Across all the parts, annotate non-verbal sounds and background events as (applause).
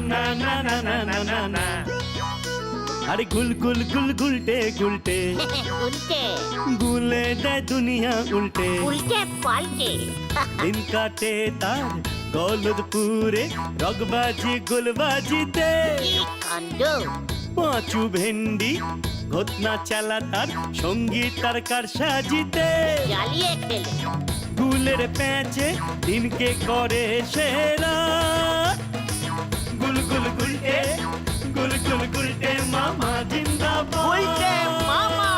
না না না না না না না আরে গুল গুল গুল গুলটে গুলটে। উল্টে গুলে দেয় দুনিয়া উল্টে। উল্টে পাল্টে। দিন কাটে তার গলদপুরে রগবাজি গুলবাজিতে। কাণ্ড। পাঁচু ভেন্ডি ঘটনা চালা তার সংগীত তার কার সাজিতে। জ্বালিয়ে খেলে গুলের প্যাঁচে দিনকে করে সেরা। গুল গুল গুলটে মামা জিন্দাবাদ। উল্টে মামা।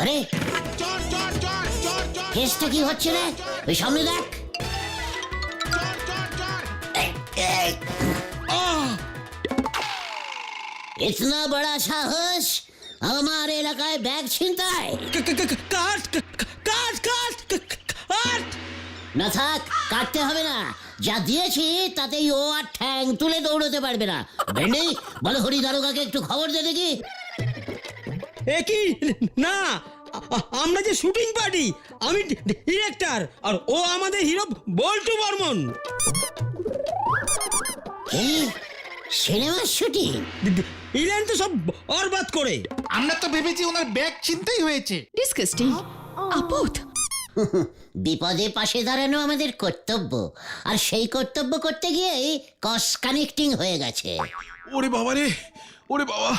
আরে কেসটা কি হচ্ছে রে? ওই সামনে দেখ। ইতনা বড়া সাহস আমার এলাকায় ব্যাগ ছিনতাই কাট কাট কাট কাট না থাক কাটতে হবে না যা দিয়েছি তাতেই ও আর ঠ্যাং তুলে দৌড়তে পারবে না ভেন্ডি বলো হরি দারোগাকে একটু খবর দে দেখি এ কি না আমরা যে শুটিং পার্টি আমি ডিরেক্টর আর ও আমাদের হিরো বল্টু বর্মন কি সিনেমার শুটিং? ইলেন তো সব বরবাদ করে। আমরা তো ভেবেছি ওনার ব্যাগ চিনতেই হয়েছে। ডিসকাস্টিং আপদ। (laughs) বিপদে পাশে দাঁড়ানো আমাদের কর্তব্য। আর সেই কর্তব্য করতে গিয়েই কস কানেক্টিং হয়ে গেছে। ওরে বাবা রে ওরে বাবা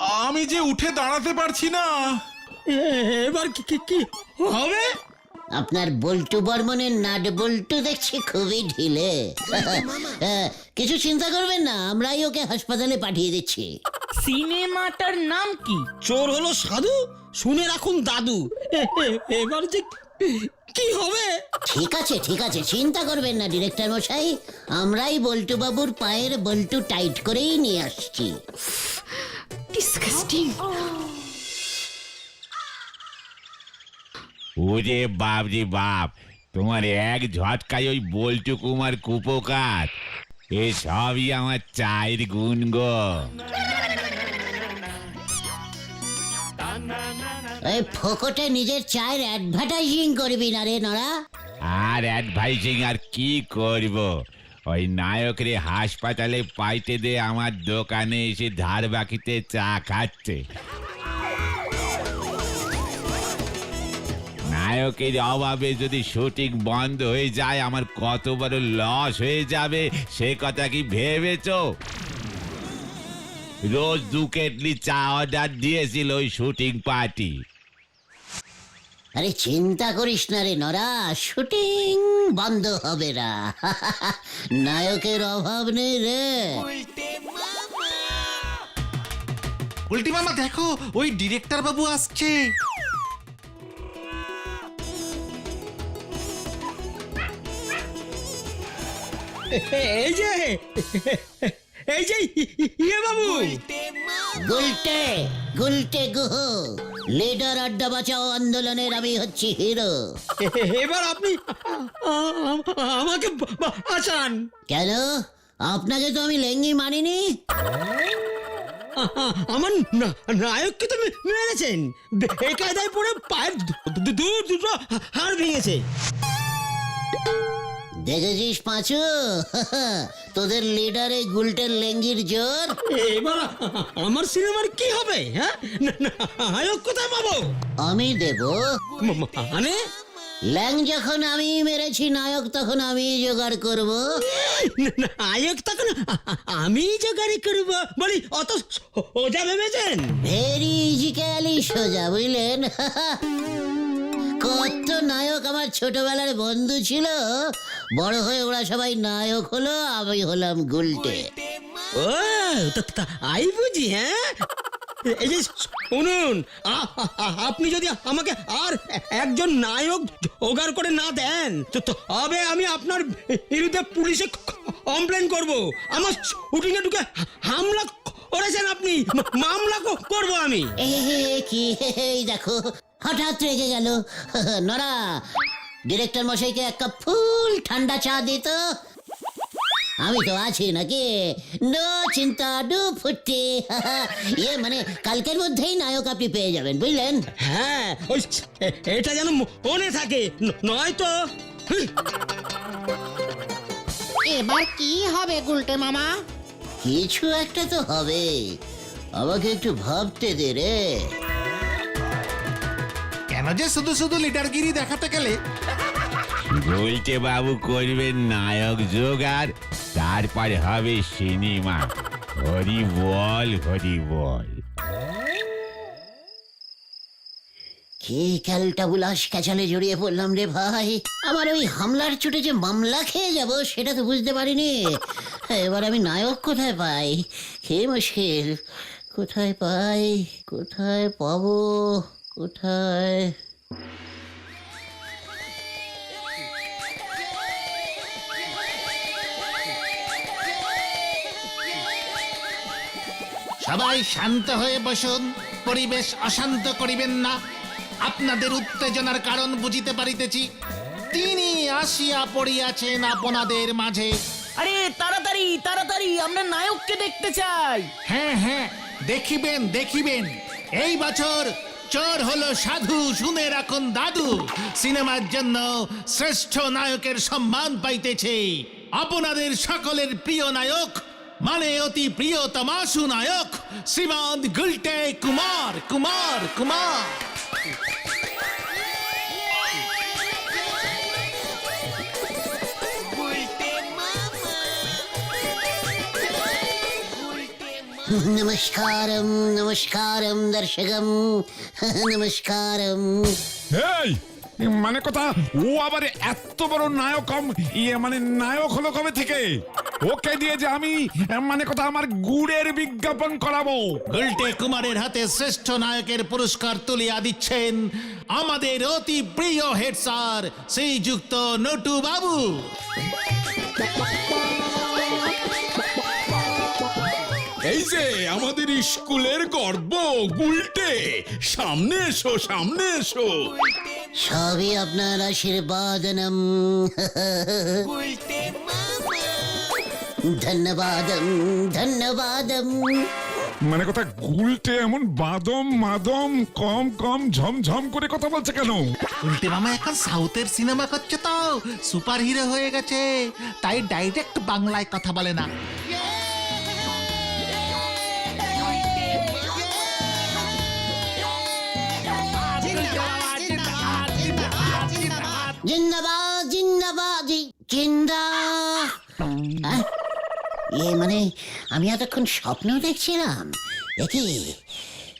আমি যে উঠে দাঁড়াতে পারছি না। এবার কি কি- কি হবে? আপনার বল্টু বর্মনের নাট বল্টু দেখছি খুবই ঢিলে। হ্যাঁ, কিছু চিন্তা করবেন না আমরাই ওকে হাসপাতালে পাঠিয়ে দিচ্ছি। সিনেমাটার নাম কি? চোর হলো সাধু শুনে রাখুন দাদু। এবার যে কি হবে? ঠিক আছে ঠিক আছে চিন্তা করবেন না ডিরেক্টর মশাই। আমরাই বল্টু বাবুর পায়ের বল্টু টাইট করেই নিয়ে আসছি। ডিসকাস্টিং। ওরে বাপ রে বাপ তোমার এক ঝটকায় ওই বল্টু কুমার কুপোকাত এ সবই আমার চায়ের গুণ গো। ওই ফোকটে নিজের চায়ের অ্যাডভার্টাইজিং করবি না রে নড়া। আর অ্যাডভাইসিং আর কি করব? ওই নায়করে হাসপাতালে পাইতে দে আমার দোকানে এসে ধার বাকিতে চা খাচ্ছে। নায়কের অভাবে যদি শুটিং বন্ধ হয়ে যায় আমার কত বড় লস হয়ে যাবে সে কথা কি ভেবেছো? রোজ দু কেটলি চা অর্ডার দিয়েছিল ওই শুটিং পার্টি আরে চিন্তা করিস না রে নরা শুটিং বন্ধ হবে না। (laughs) নায়কের অভাব নেই রে। উল্টি মামা। দেখো ওই ডিরেক্টর বাবু আসছে। এই যে এই যে ইয়ে বাবু। গুলটে গুলটে গুহ। লিডার আড্ডা বাঁচাও আন্দোলনের আমি হচ্ছি হিরো। এবার আপনি আমাকে বাঁচান। কেন? আপনাকে তো আমি লেঙ্গি মানিনি। আমার নায়ককে তো মেরেছেন। বেকায়দায় পড়ে পায়ের দুটো হাড় ভেঙেছে। দেখেছিস পাঁচু? (laughs) তোদের লিডার এই গুলটের লেঙ্গির জোর? এবার আমার সিনেমার কি হবে হ্যাঁ? নায়ক কোথায় পাবো? আমি দেব। মানে? ল্যাং যখন আমি মেরেছি নায়ক তখন আমি জোগাড় করব। নায়ক তখন আমি জোগাড়ি করব বলি অত সোজা ভেবেছেন? ভেরি ইজিক্যালি সোজা বুঝলেন? (laughs) কত নায়ক আমার ছোটবেলার বন্ধু ছিল। বড় হয়ে ওরা সবাই নায়ক হলো আমি হলাম গুলটে। ও তা- তা- আই বুঝি হ্যাঁ? এই যে শুনুন আ- আ- আ- আপনি যদি আমাকে আর একজন নায়ক জোগাড় করে না দেন তো তবে আমি আপনার বিরুদ্ধে পুলিশে কমপ্লেন করব। আমার শুটিংয়ে ঢুকে হামলা করেছেন আপনি মা- মামলা করব আমি। এ কি এই দেখো হঠাৎ রেগে গেল। (laughs) নরা ডিরেক্টর মশাইকে এক কাপ ফুল ঠান্ডা চা দিত আমি তো আছি নাকি? নো চিন্তা ডু ফুটে। (laughs) ইয়ে মানে কালকের মধ্যেই নায়ক আপনি পেয়ে যাবেন বুঝলেন? হ্যাঁ ওই এটা যেন মনে থাকে। ন- নয়তো হুঁ, এবার কি হবে গুলটে মামা? কিছু একটা তো হবে। আমাকে একটু ভাবতে দে রে। যে শুধু শুধু লিডারগিরি দেখাতে গেলে। বলতে বাবু করবেন নায়ক যোগ আর তারপর হবে সিনেমা। হরি বল হরি বল। কি ক্যালটা বুলাস ক্যাচালে জড়িয়ে পড়লাম রে ভাই? আমার ওই হামলার চোটে যে মামলা খেয়ে যাব সেটা তো বুঝতে পারিনি। এবার আমি নায়ক কোথায় পাই? কে মুশকিল কোথায় পাই? কোথায় পাবো? কোথায় সবাই শান্ত হয়ে বসুন পরিবেশ অশান্ত করিবেন না। আপনাদের উত্তেজনার কারণ বুঝিতে পারিতেছি। তিনি আসিয়া পড়িয়াছেন আপনাদের মাঝে। আরে তাড়াতাড়ি তাড়াতাড়ি আমরা নায়ককে দেখতে চাই। হ্যাঁ হ্যাঁ দেখিবেন দেখিবেন। এই বছর চোর হলো সাধু, শুনে রাখুন দাদু। সিনেমার জন্য শ্রেষ্ঠ নায়কের সম্মান পাইতেছে আপনাদের সকলের প্রিয় নায়ক মানে অতি প্রিয় তমাশু নায়ক শ্রীমান গুলটে কুমার কুমার কুমার। নমস্কারম নমস্কারম দর্শকম নমস্কারম এই মানে কথা? ও আবার এত বড় নায়ক কম- ইয়ে মানে নায়ক হলো কবে থেকে? ওকে দিয়ে যে আমি মানে কথা আমার গুড়ের বিজ্ঞাপন করাবো। গুলটে কুমারের হাতে শ্রেষ্ঠ নায়কের পুরস্কার তুলিয়া দিচ্ছেন আমাদের অতি প্রিয় হেড স্যার শ্রীযুক্ত নটু বাবু। এই যে আমাদের স্কুলের গর্ব গুলটে সামনে এসো সামনে এসো। সবই আপনার আশীর্বাদনম ধন্যবাদম ধন্যবাদম মানে কথা গুলটে এমন বাদম মাদম কম কম ঝমঝম করে কথা বলছে কেন? উল্টে মামা এখন সাউথের সিনেমা করছে তো? সুপার হিরো হয়ে গেছে। তাই ডাইরেক্ট বাংলায় কথা বলে না। জিন্দাবাদ জিন্দাবাদ জিন্দা। এ মানে আমি এতক্ষণ স্বপ্ন দেখছিলাম। দেখি,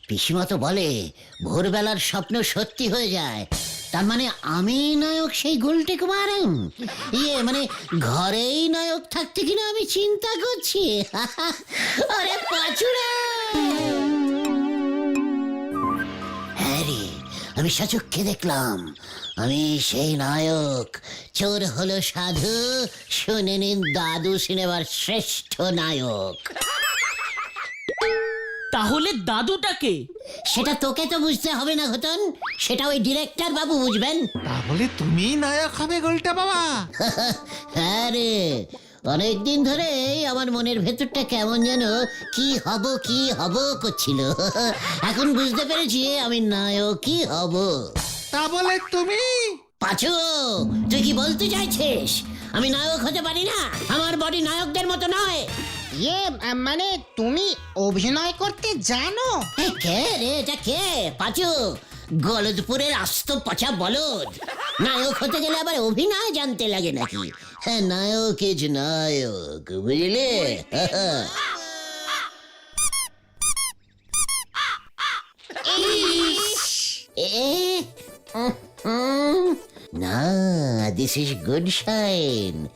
পিসিমা তো বলে, ভোরবেলার স্বপ্ন সত্যি হয়ে যায়। তার মানে আমি নায়ক সেই গুলটে কুমারম ইয়ে মানে ঘরেই নায়ক থাকতে কিনা আমি চিন্তা করছি। (laughs) আরে পাচুরা! আমি সচক্ষে দেখলাম। আমি সেই নায়ক। চোর হলো সাধু শুনে নিন দাদু সিনেমার শ্রেষ্ঠ নায়ক। তাহলে দাদুটাকে সেটা তোকে তো বুঝতে হবে না ঘটন। সেটা ওই ডিরেক্টর বাবু বুঝবেন। তাহলে তুমি নায়ক হবে গোলটা বাবা। হ্যাঁ রে। অনেকদিন ধরে আমার মনের ভেতরটা কেমন যেন কি হব কি হব করছিল। এখন বুঝতে পেরেছি আমি নায়কই হব। তা বলে তুমি? পাচু তুই কি বলতে চাইছিস? আমি নায়ক হতে পারি না আমার বডি নায়কদের মতো নয়। ইয়ে আহ, মানে তুমি অভিনয় করতে জানো? এ, কে রে এটা কে? পাচু গলদপুরের আস্ত পচা বলদ। নায়ক হতে গেলে আবার অভিনয় জানতে লাগে নাকি? হ্যাঁ নায়ক ইজ নায়ক, বুঝলে? না দিস ইজ গুড সাইন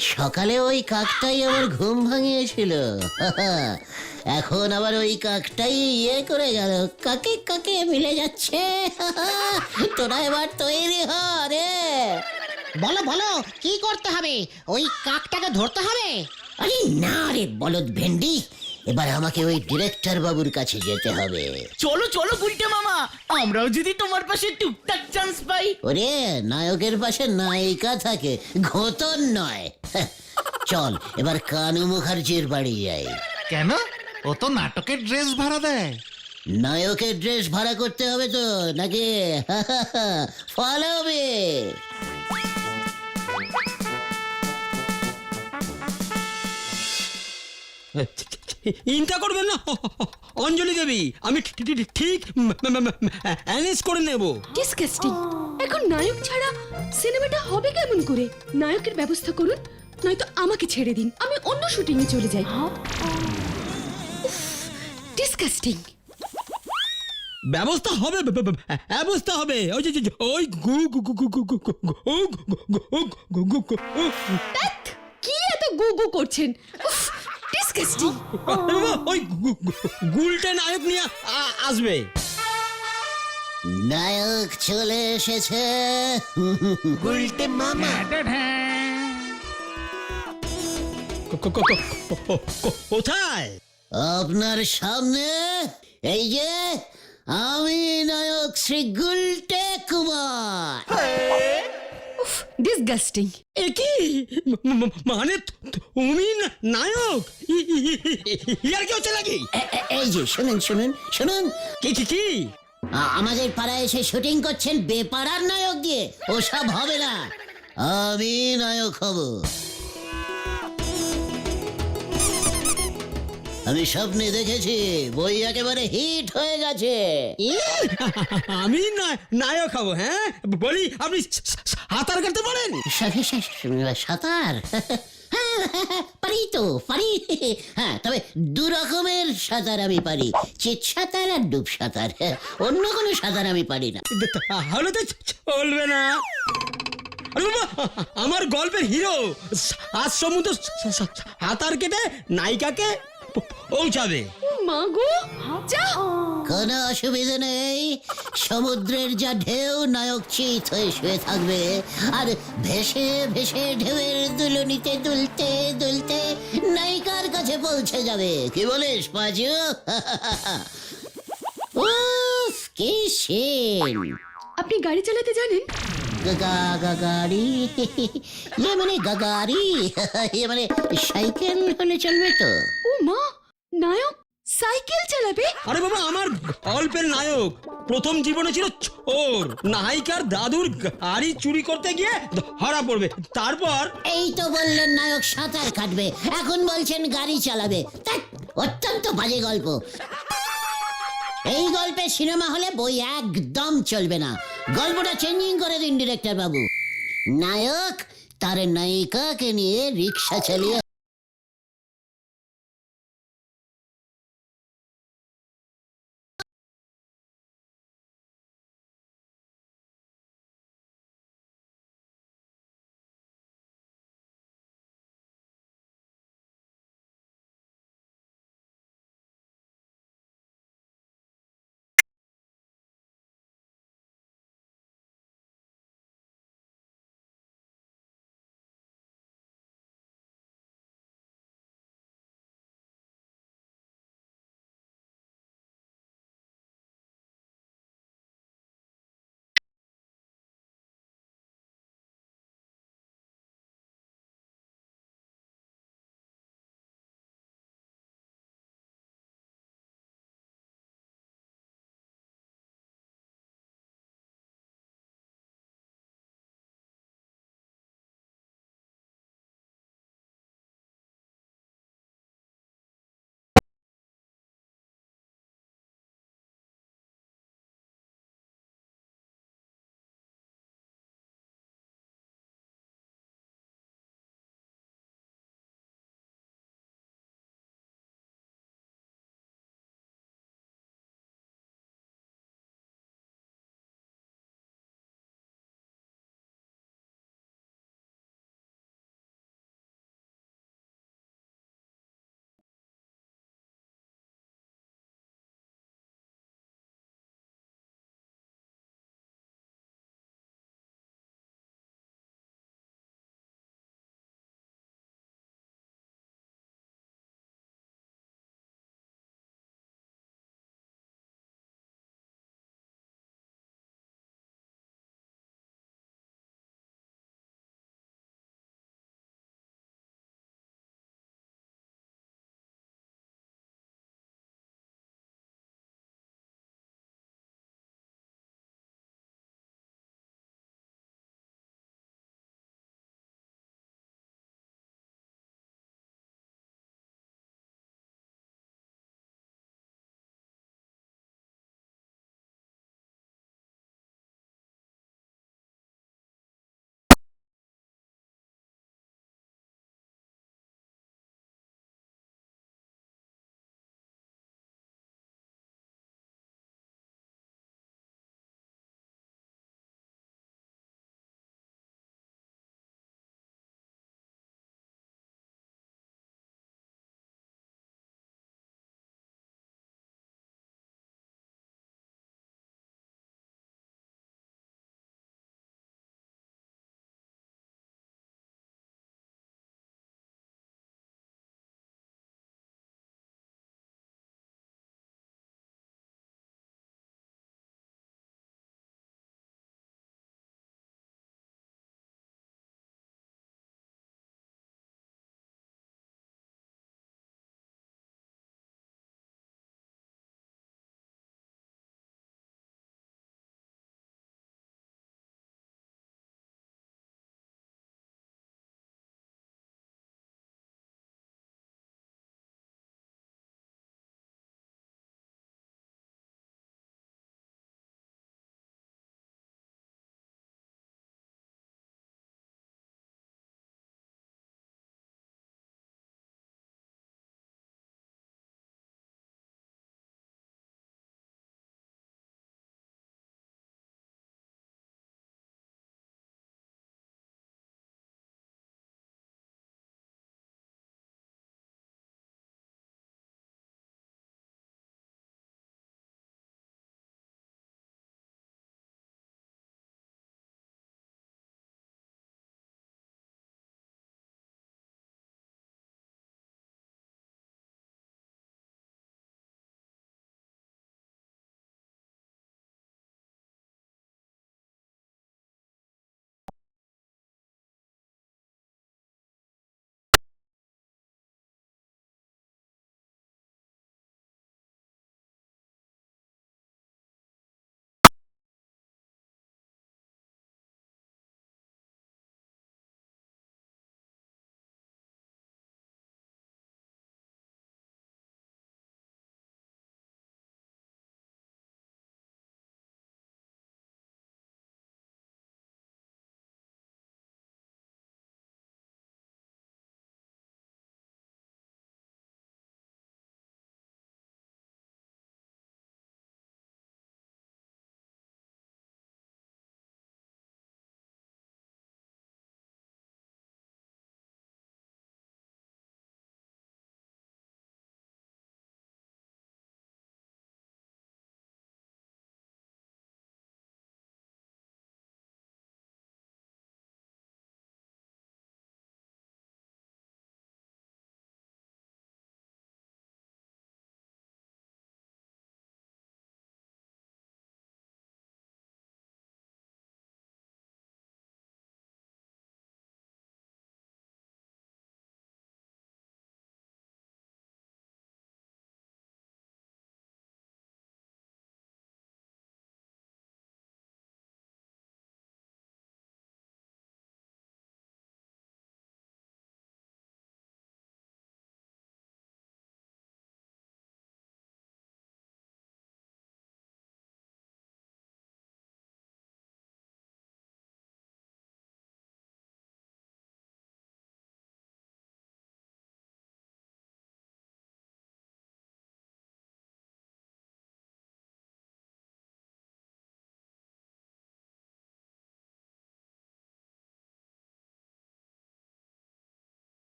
সকালে ওই কাকটাই আমার ঘুম ভাঙিয়েছিল। (laughs) এখন আবার ওই কাকটাই ইয়ে করে গেল। কাকে কাকে মিলে যাচ্ছে? (laughs) তোরা এবার তৈরি হ রে। বলো বলো কি করতে হবে? ওই কাকটাকে ধরতে হবে? আরে না রে বলদ ভেন্ডি। এবার আমাকে ওই ডিরেক্টর বাবুর কাছে যেতে হবে। চলো চলো গুলটে মামা আমরাও যদি তোমার পাশে টুকটাক চান্স পাই। ওরে নায়কের পাশে নায়িকা থাকে ঘোতন নয়। চল এবার কানু মুখার্জির বাড়ি যাই। কেন? ও তো নাটকের ড্রেস ভাড়া দেয়। নায়কের ড্রেস ভাড়া করতে হবে তো নাকি? ফলো মি ইনটা করবেন না অঞ্জলি দেবী আমি ঠিক অ্যারেঞ্জ করে নেব ডিসকাস্টিং এখন নায়ক ছাড়া সিনেমাটা হবে কেমন করে নায়কের ব্যবস্থা করুন নয়তো আমাকে ছেড়ে দিন আমি অন্য শুটিং এ চলে যাই ডিসকাস্টিং ব্যবস্থা হবে ব্যবস্থা হবে ওই যে ওই গু গু গু গু গু গু গু গু গু গু গু গু গু গু গু কি এত গু গু করছেন ডিসকাস্টিং ওই গুলটে নায়ক নিয়ে আসবে। নায়ক চলে এসেছে। ক- ক- কোথায়? আপনার সামনে এই যে আমি নায়ক শ্রী গুলটে কুমার। ডিসগাস্টিং এ কি মানে তুমি নায়ক? ই- ই- ই- ই- ইয়ার কি হচ্ছে নাকি? এই যে শুনুন শুনুন শুনুন। কি কি কি? আমাদের পাড়ায় এসে শুটিং করছেন বেপাড়ার নায়ক দিয়ে। ওসব হবে না। আমি নায়ক হব। আমি স্বপ্নে দেখেছি বই একেবারে হিট হয়ে গেছে। ই, আমি না- নায়ক হব হ্যাঁ? বলি আপনি সাঁতার কাটতে পারেন? সাঁতার পারি তো পারি। হ্যাঁ তবে দু রকমের সাঁতার আমি পারি। চিত সাঁতার আর ডুব সাঁতার। অন্য কোনো সাঁতার আমি পারি না। তাহলে তো চলবে না। আমার গল্পের হিরো। আজ সমুদ্র সাঁতার কেটে নায়িকাকে প- পৌঁছাবে মা গো যা। কোনো অসুবিধা নেই। সমুদ্রের যা ঢেউ নায়ক চিত হয়ে শুয়ে থাকবে। আর ভেসে ভেসে ঢেউয়ের দুলনিতে দুলতে দুলতে নায়িকার কাছে পৌঁছে যাবে। কি বলিস পাজু (laughs) উফ কি সিন আপনি গাড়ি চালাতে জানেন? গা- গা- গাড়ি (laughs) ইয়ে মানে গা- গাড়ি (laughs) ইয়ে মানে সাইকেল হলে চলবে তো। মা নায়ক সাইকেল চালাবে? আরে বাবা আমার গল্পের নায়ক। প্রথম জীবনে ছিল চোর। নায়িকার দাদুর গাড়ি চুরি করতে গিয়ে ধরা পড়বে। তারপর এই তো বললেন নায়ক সাঁতার কাটবে। এখন বলছেন গাড়ি চালাবে। ধ্যাৎ, অত্যন্ত বাজে গল্প। এই গল্পে সিনেমা হলে বই একদম চলবে না। গল্পটা চেঞ্জিং করে দিন ডিরেক্টর বাবু। নায়ক তার নায়িকাকে নিয়ে রিক্সা চালিয়ে